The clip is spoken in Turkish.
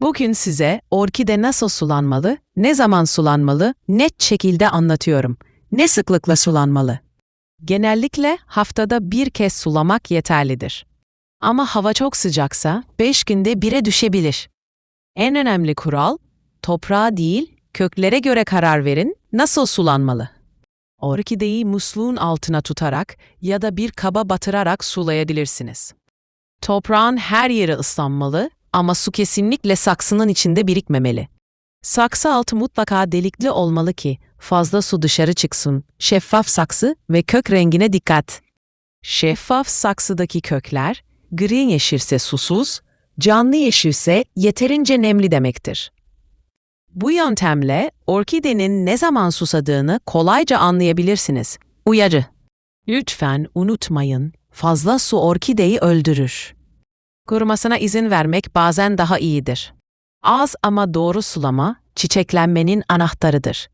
Bugün size orkide nasıl sulanmalı, ne zaman sulanmalı, net şekilde anlatıyorum. Ne sıklıkla sulanmalı? Genellikle haftada bir kez sulamak yeterlidir. Ama hava çok sıcaksa 5 günde bire düşebilir. En önemli kural, toprağa değil, köklere göre karar verin, nasıl sulanmalı? Orkideyi musluğun altına tutarak ya da bir kaba batırarak sulayabilirsiniz. Toprağın her yeri ıslanmalı ama su kesinlikle saksının içinde birikmemeli. Saksı altı mutlaka delikli olmalı ki fazla su dışarı çıksın. Şeffaf saksı ve kök rengine dikkat. Şeffaf saksıdaki kökler, gri yeşilse susuz, canlı yeşilse yeterince nemli demektir. Bu yöntemle orkidenin ne zaman susadığını kolayca anlayabilirsiniz. Uyarı. Lütfen unutmayın, fazla su orkideyi öldürür. Kurumasına izin vermek bazen daha iyidir. Az ama doğru sulama çiçeklenmenin anahtarıdır.